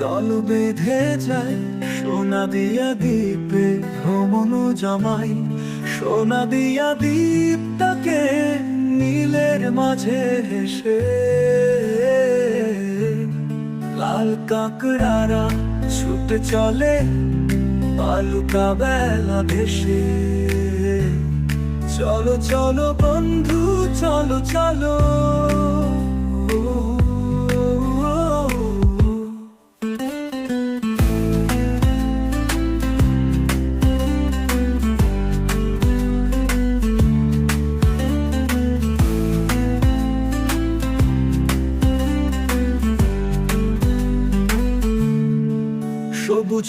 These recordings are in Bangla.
দল বেঁধে যায় সোনা দিয়া দ্বীপে ভ্রমণ জমাই। সোনা দিয়া দ্বীপ তাকে নীলের মাঝে হেসে। লাল কাকড়ারা ছুটে চলে বালুকা বেলা ভেসে। চলো চলো বন্ধু, চলো চলো।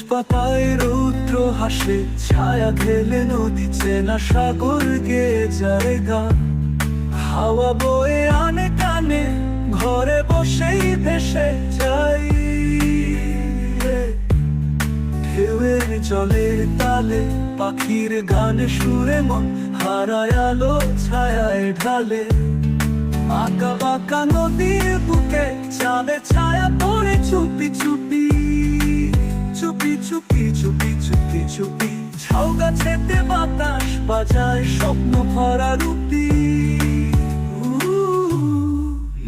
পাতায় রৌদ্র হাসে, ছায়া ঢেলে নদী চেনা সাগর গে যায় গান। হাওয়া বয়ে আনে কানে ঘরে বসেই ভেসে যাই ঢেউয়ের জলের তালে, পাখির গানে সুরে মন, হারায় আলো ছায়ায় ঢালে। আঁকা বাঁকা নদীর বুকে বাজায় স্বপ্ন ভরা রুটি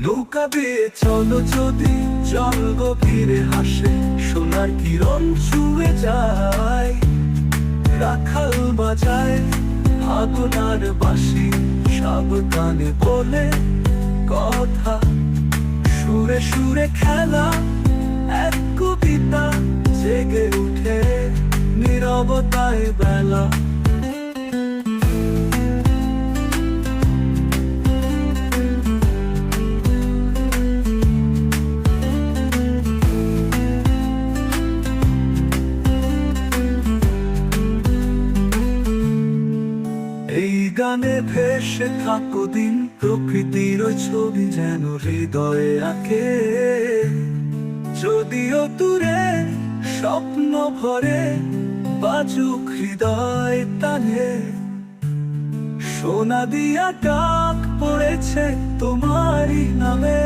নৌকা বেয়ে চলো যদি জল গভীরে হাসে, সোনার কিরণ ছুঁয়ে যায়। রাখাল বাজায় ভাবনার বাসি সাবধানে বলে কথা। সুরে সুরে খেলা এক কবিতা, জেগে উঠে নীরবতায় বেলা। গানে ভেসে থাকো দিন, প্রকৃতির ছবি যেন হৃদয়ে আঁকে। যদিও দূরে স্বপ্ন ভরে, বাজুক হৃদয় তানে সোনা দিয়া ডাক পড়েছে তোমারই নামে।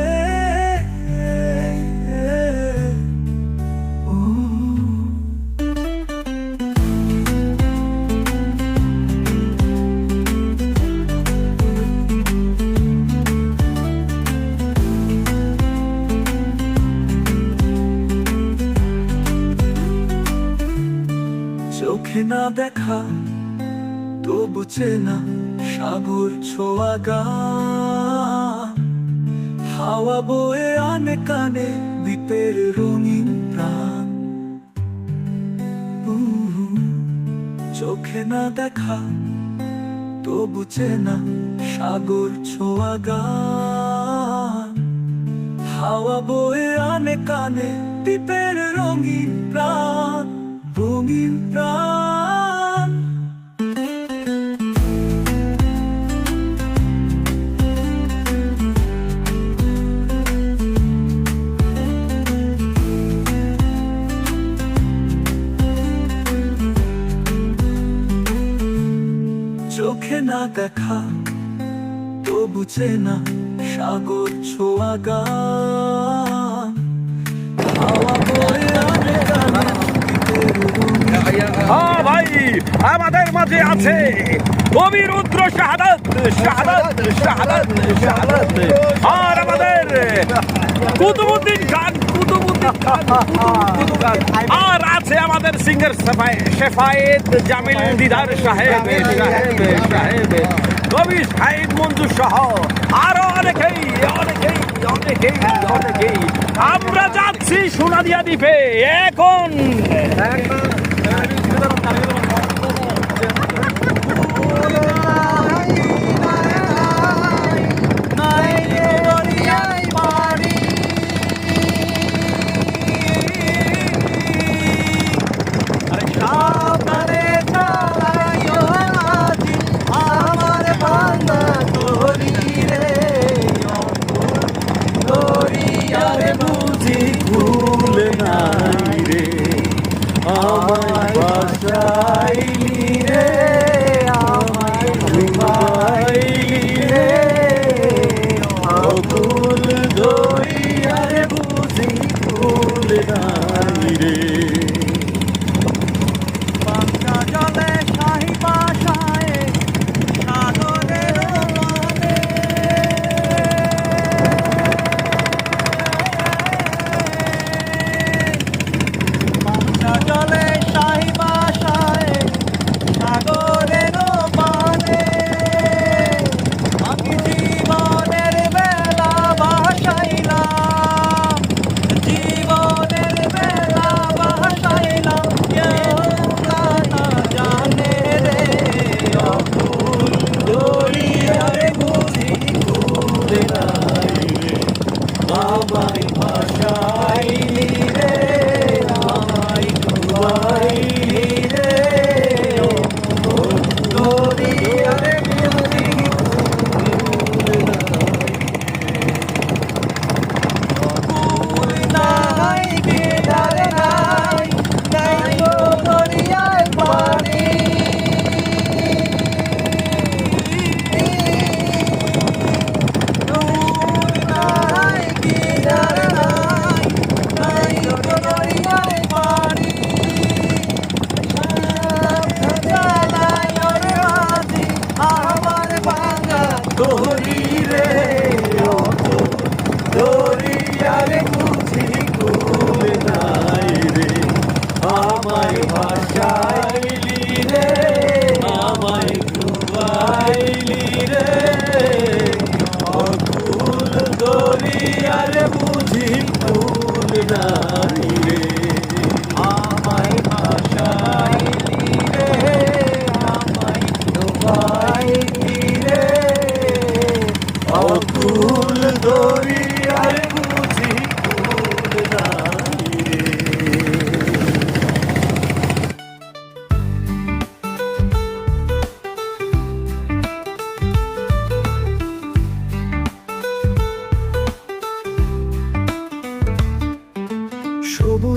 চোখে না দেখা, তবু চেনা সাগর ছোঁয়া গান। হাওয়া বয়ে আনে কানে দ্বীপের রঙিন প্রাণ। চোখে না দেখা, তবু চেনা সাগর ছোঁয়া গান। হাওয়া বয়ে আনে কানে দ্বীপের রঙিন প্রাণ। রঙিন চোখে না দেখা তবু চেনা সাগর ছোঁয়া গান। হাওয়া বয়ে মাঝে আছে। কবি রুদ্র শাহাদাত শাহাদাত শাহাদাত শাহাদাত। আর আমাদের কুতুবুদ্দিন খান কুতুবুদ্দিন খান আর আছে আমাদের সিঙ্গার শেফায়েত জামিল দিদার সাহেব সাহেব সাহেব। কবি সাহেব, মঞ্জু সহ আরও অনেকেই অনেকেই অনেকেই অনেকেই। আমরা যাচ্ছি সোনাদিয়া দ্বীপে। এখন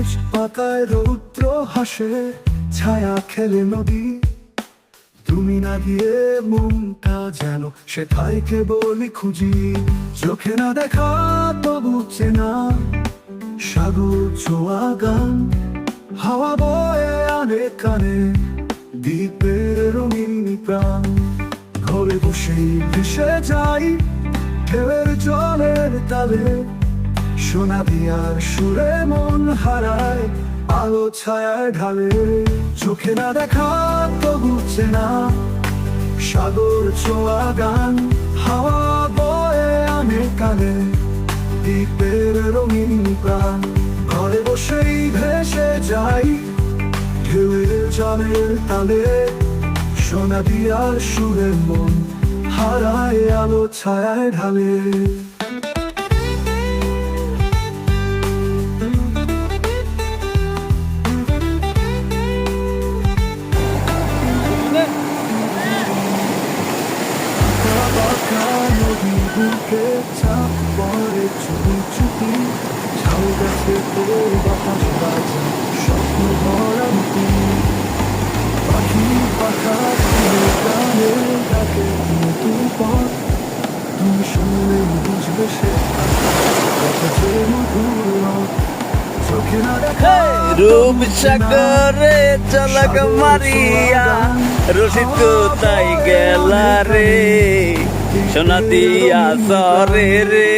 সবুজ পাতায় রৌদ্র হাসে ছায়া খেলে নদী। তুমি না দিয়ে মনটা যেন সেটাই কেবলই খুঁজি। চোখে না দেখা, তবু চেনা সাগর ছোঁয়া গান। হাওয়া বয়ে আনে কানে, দ্বীপের রঙিন প্রাণ। ঘরে বসেই ভেসে যাই, ঢেউয়ের জলের তালে। সোনা দিয়ার সুরে মন হারায়, আলো ছায়ায় ঢালে। চোখে না দেখা, তবু চেনা। সাগর ছোঁয়া গান, হাওয়া বয়ে আনে কানে। দ্বীপের রঙিন প্রাণ, ঘরে বসেই ভেসে যাই। ঢেউয়ের জলের তালে সোনা দিয়ার সুরে মন হারায়, আলো ছায়ায় ঢালে। চুপি চুপি ঝাউ গাছে তোর বাতাস বাজে স্বপ্ন ভরা পাখি পাখা ফুলে গানে ডাকে নতুন পথ। তুমি শুনলে বুঝবে সে কত যে মধুর রূপ সাগরে চলক মারিয়া রসিদ কোথায় গেলা রে। সোনা দিয়া সরে রে।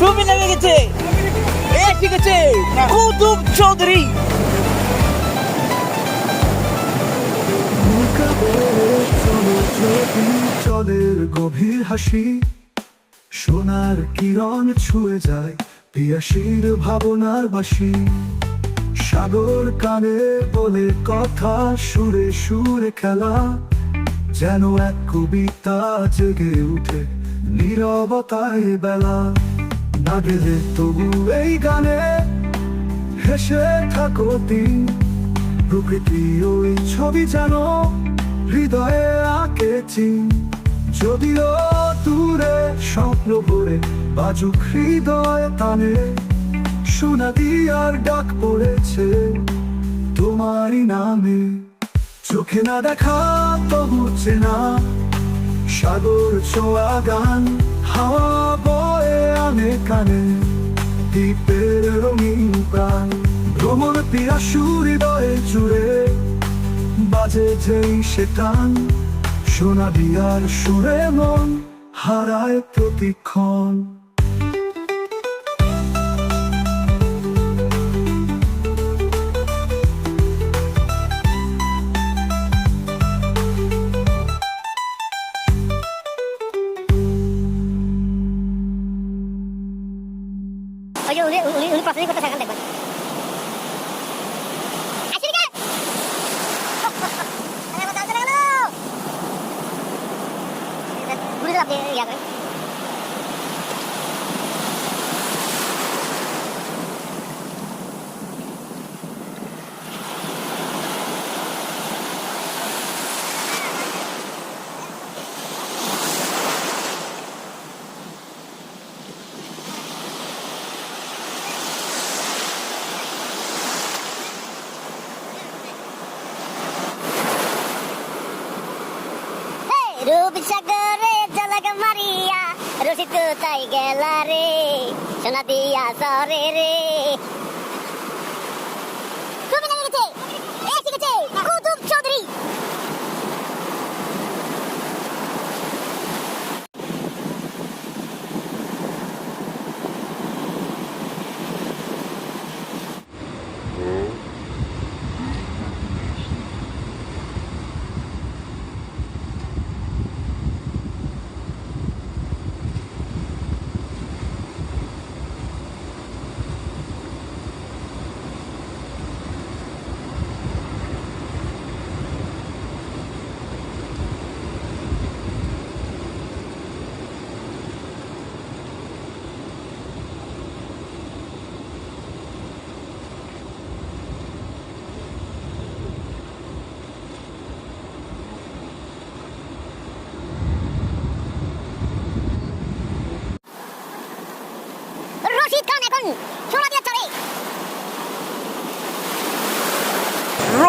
তুমি নেমে গেছে। এ ঠিক আছে কুতুব চৌধুরী। গভীর হাসি সোনার কিরণ ছুঁয়ে যায় পিয়াসির ভাবনার বাসি। সাগর কানে বলে কথা, সুরে সুরে খেলা, যেন এক কবিতা জেগে উঠে নীরবতায় বেলা। না গেলে তবু এই গানে হেসে থাকো দিন। প্রকৃতি ওই ছবি যেন হৃদয়ে আঁকেছি যদিও দূরে স্বপ্ন ভরে বাজুক হৃদয় টানে সোনা দিয়ার ডাক পড়েছে তোমারই নামে। চোখে না দেখা তবু চেনা সাগর ছোঁয়া গান, হাওয়া বয়ে আনে কানে। দ্বীপের রঙিন প্রাণ, ভ্রমণ পিয়াসু হৃদয়ে জুড়ে বাজে যেই সে টান, সোনা দিয়ার সুরে মন হারায় প্রতিক্ষণ। উনি উনি উনি প্রসেসিং করতে থাকেন দেখবেন আসি রে আরে বাবা চলে গেল ঘুরে আপনি ইয়া করেন রূপ সাগরে জলক মারিয়া রসিত তাই গেলা রে সোনা দিয়া সরে রে তুমি লেগে গেছে এ শিখেছে কুতুব চৌধুরী রশিদ খান এখন সোনা দিয়া চলে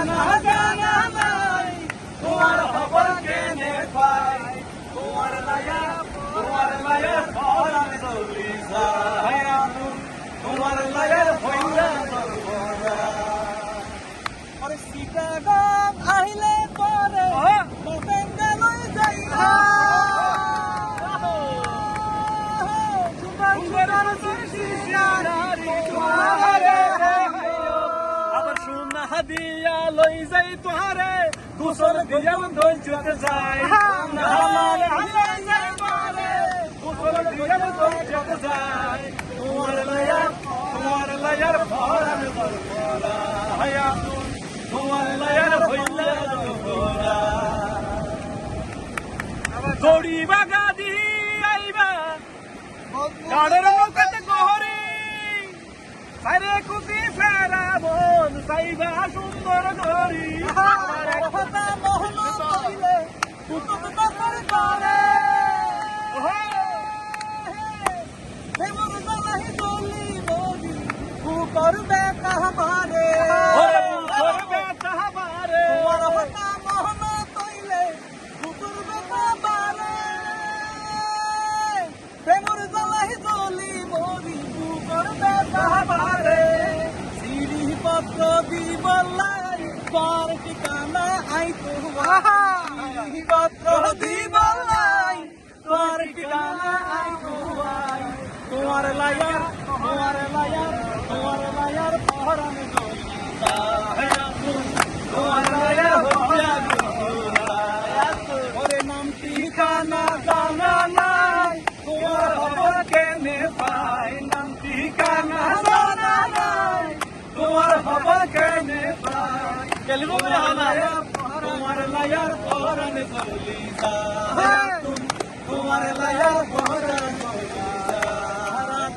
ঠিকানা জানা নাই। তোমার খবর কেনে পাই? তোমার লায়া তোমার লায়া ফরান চলে যায়। তোমার লায়া হইলা দরবারা আরে সীতারাম আইলে পরে লই যাইবা। দিয়া লই যাই তোহারে কুসর দিয়া ধৈর্যতে যাই। আমার হালাই যাই তোহারে কুসর দিয়া ধৈর্যতে যাই। তোমার লায়া তোমার লায়ার ভরান দরবারা হায়া তোমার লায়ার হইলা দরবারা দড়ি বাগা দি আইবা। গাড়ের মুখতে গহরি সাইরে কুতি ফেরা মন সাইবা সুন্দর গরি আমার কথা মোহন কইলে কুতুব দখল করে হেমন দলাহি দলি বলি কু করবে কাহবারে করবে কাহবারে তোমার কথা মোহন কইলে কু করবে কাহবারে তোর ঠিকানা আই তোমার পত্র দিবালাই তোর ঠিকানা আই তোমার তোমার লায়ার তোমার লায়ার তোমার লায়ার পহরান জলিতা তোমার লায়ার হইয়া ওরে নাম ঠিকানা জানা নাই তোমার খবর কেনে পাই নাম ঠিকানা জানা নাই তোমার খবর কেনে পাই কেলিমো বলে হালায়া তোমার লায়ার পহরান জলিতা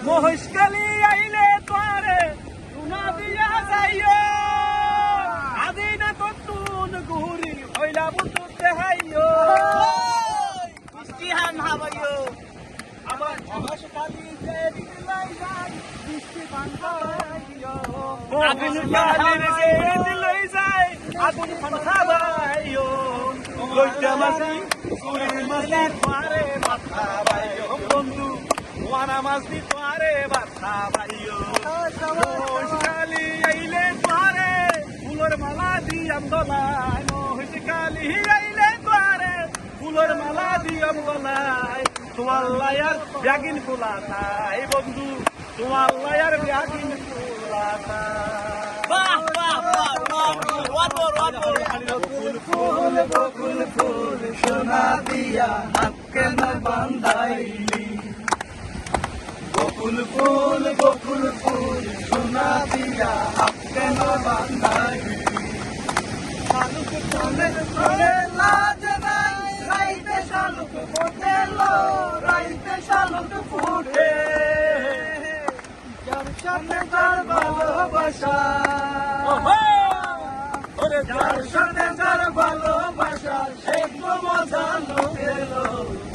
মহেশকালী আইলে তোরে টুনা দিয়া যাইও। আদি না তুন ঘুরি হইলা বুতুতে হাইও মিষ্টি হান হাবাইও যে দিলাই যাই মিষ্টি আগুন কালী যে দিলাই যাই আগুন পান খাওয়াইও লইতে মাসি মালা দিয়াম গলায়। মহেশকালী আইলে পারে, ফুলের মালা দিয়াম গলায়। তোমার লায়ার ব্যাগিন ফুলা তাই বন্ধু, তোমার লায়ার ব্যাগিন ফুলা বাহ ফুল, বকুল ফুল, সোনা দিয়া হাত কেন বান্ধাইলি। বকুল ফুল বকুল ফুল, সোনা দিয়া হাত কেন বান্ধাইলি। শালুক চলের চলে, লাজ নাই, রাইতে শালুক ফোটে লো রাইতে শালুক ফুটে। যার সাথে যার ভালোবাসা। যার সাথে যার ভালোবাসা সে তো মজা লোকেলো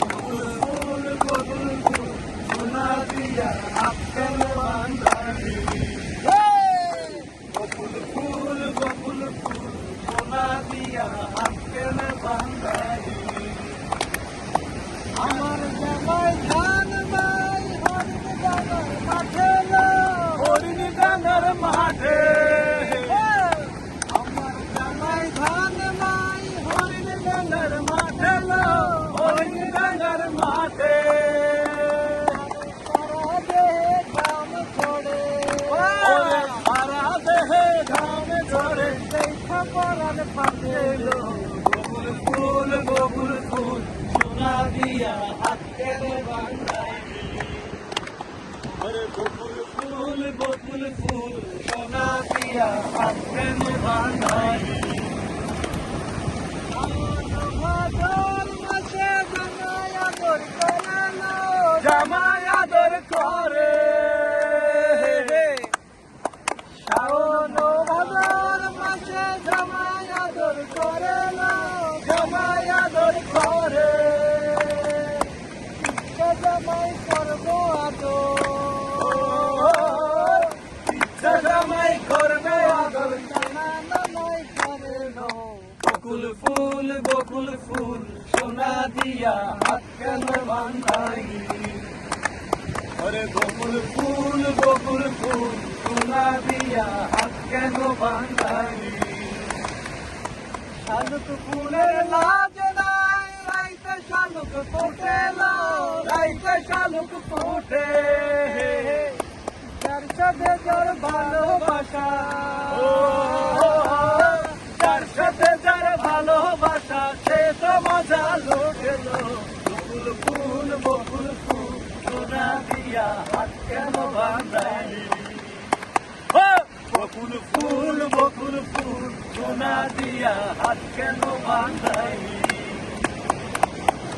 ফুল ফুল বকুল ফুল সোনা দিয়া আপকেল বান্ধাই বকুল ফুল বকুল ফুল সোনা দিয়া আপকেল বান্ধাই আমার জামাই ধান মাই হরিণ ডাঙর মাঠে হরিণ ডাঙর মাঠে আমার জামাই ধান মাই হরিণ ডাঙর মাঠে হরিণ ডাঙর মাঠে ওরে সারা দেহে ঘাম ঝরে দেখা পরান পাতেলো বকুল ফুল বকুল ফুল সোনা দিয়া হাত কেনে বান্ধাই আরে বকুল ফুল বকুল ফুল সোনা দিয়া হাত কেনে বান্ধাই জামাই আদর করে শাওন ভাদর মাসে জামাই আদর করে না জামাই আদর করে ইচ্ছে জামাই করব আদর ইচ্ছে জামাই করবে আদর জানা নাই করে বকুল ফুল বকুল ফুল সোনা দিয়া হাত কেন বান্ধাই? আরে বকুল ফুল বকুল ফুল সোনা দিয়া হাত কেন বান্ধাই? শালুক ফুলের লাজ নাই, রাইতে শালুক ফোটে রাইতে শালুক ফোটে। যার সাথে যার ভালোবাসা বকুল ফুল বকুল ফুল সোনা দিয়া হাত কেন বাঁধাই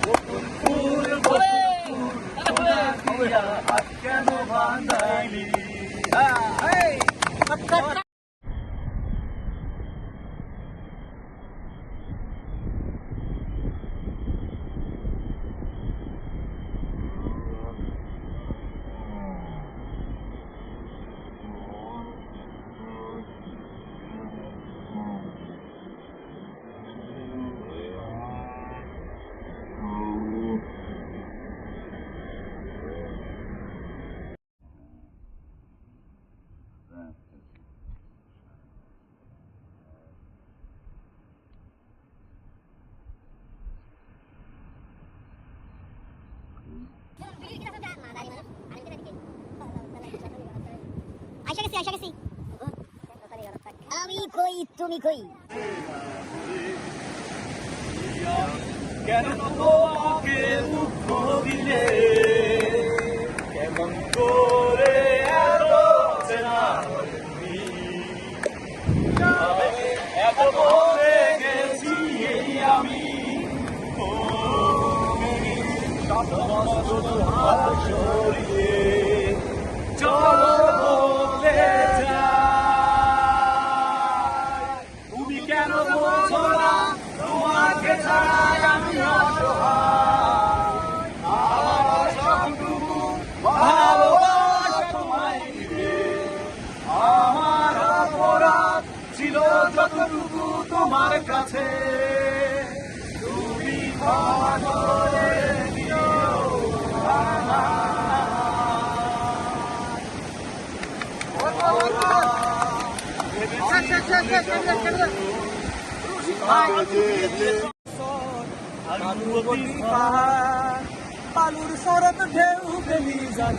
বকুল ফুল বকুল ফুল সোনা দিয়া হাত কেন বান্ধাইলি আয়সা গেছি আয়সা গেছি আমি কই তুমি কই? কেন তোমাকে দুঃখ দিলে কেমন করে বছর হাত সরিয়ে চলো পালুর শরৎ ঢেউ গেলি যান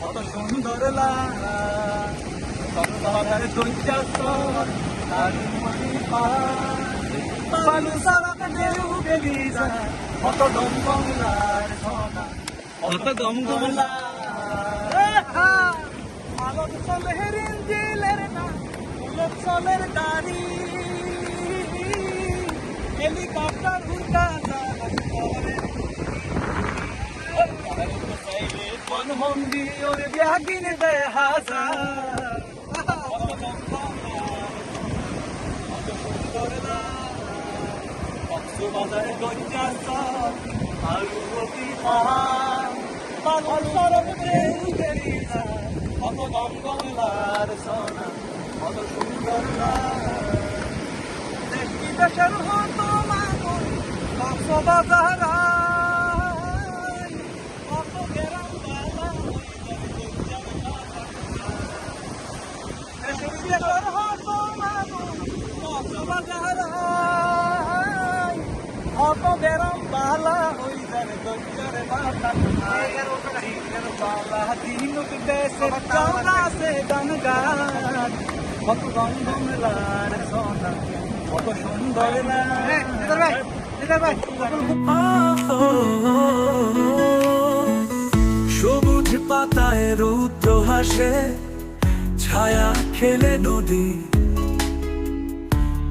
কত সুন্দর লাগা কত দৈত্যাস্তর পালু শরৎ ঢেউ গেলি যান কত দম গঙ্গার সোনা কত দম গঙ্গা আলোক চলে হেরিন চলের গাড়ি। হেলিকপ্টার উড়া কোন মন্দির ওর ব্যাগিন দেয় হাজার বাজারে গঞ্জা সব আলু রবি পাহাড় পাগল সরব ঢেউ গেলি যায় কত দম গঙ্গার সোনা কত সুন্দর দেখি দেশের হতো মাগো কক্সবাজার কত গেরাম বালা দেশের দেশের হতো মাগো কক্সবাজার কত গেরাম বালা হই যাবে গঞ্জার বাতা বালা দিনুক দেশের চৌরাসে গান গান কত সোনা কত সুন্দর না সবুজ পাতায় রুদ্র হাসে ছায়া খেলে নদী।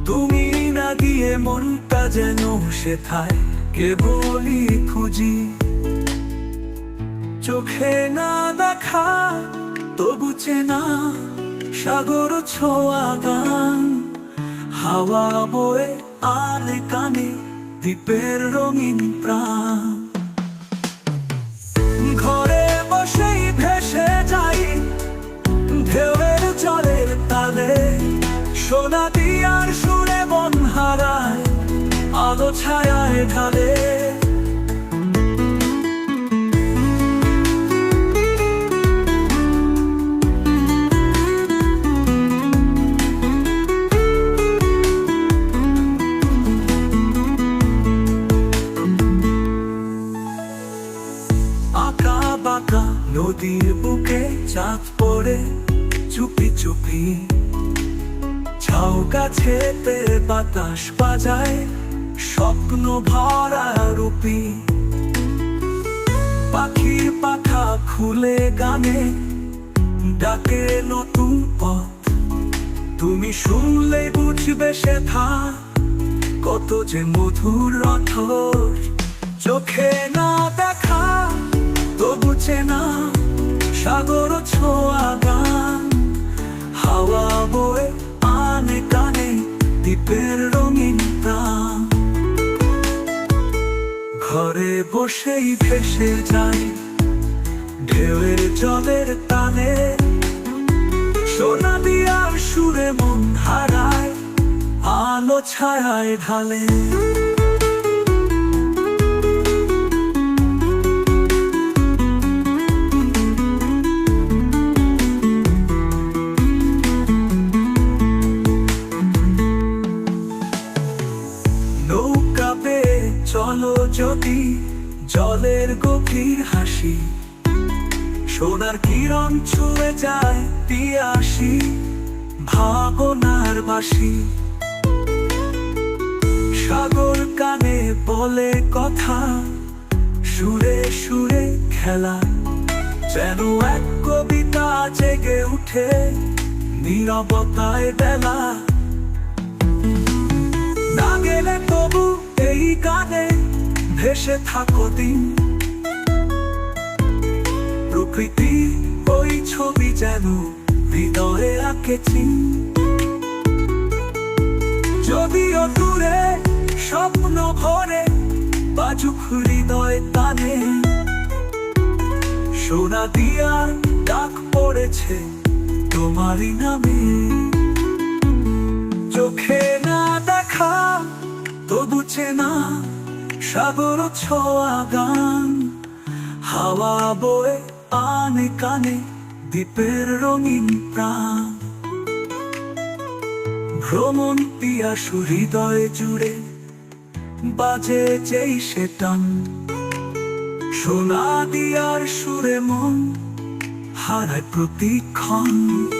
তুমি না গিয়ে মনটা যেন সে সেথায় কেবলই খুঁজি? চোখে না দেখা তবু চেনা সাগর ছোয়া গান হাওয়া বয়ে আলে কানে দ্বীপের রঙিন প্রাণ। চাঁদ পড়ে চুপি চুপি। ঝাউ গাছেতে বাতাস বাজায় স্বপ্ন ভরা রূপি। পাখির পাখা খুলে গানে, ডাকে নতুন পথ। তুমি শুনলে বুঝবে সে থা কত যে মধুর রথর। চোখে না দেখা, তবু চেনা সাগর ছোঁয়া গান, হাওয়া বয়ে আনে কানে দ্বীপের রঙিন ঘরে বসেই ভেসে যাই, ঢেউয়ের জলের টানে সোনা দিয়ার সুরে মন হারায়, আলো ছায়ায় ঢালে। জলের গভীর হাসি। সোনার কিরণ ছুঁয়ে যায় পিয়াসি ভাবনার বাসি। সাগর কানে বলে কথা, সুরে সুরে খেলা। যেন এক কবিতা জেগে উঠে নীরবতায় বেলা। না গেলে তবু এই গানে ভেসে থাকো দিন। প্রকৃতি, ওই ছবি যেন হৃদয়ে আঁকেছি। যদিও দূরে স্বপ্ন ভরে, বাজুক হৃদয় টানে সোনা দিয়ার ডাক পড়েছে তোমারই নামে। চোখে না দেখা, তবু চেনা সাগর ছোয়া গান। হাওয়া বয়ে আনে কানে দ্বীপের রঙিন প্রাণ। ভ্রমণ পিয়াসু হৃদয় জুড়ে বাজে যেই সে টান। সোনা দিয়ার সুরে মন হারায় প্রতিক্ষণ।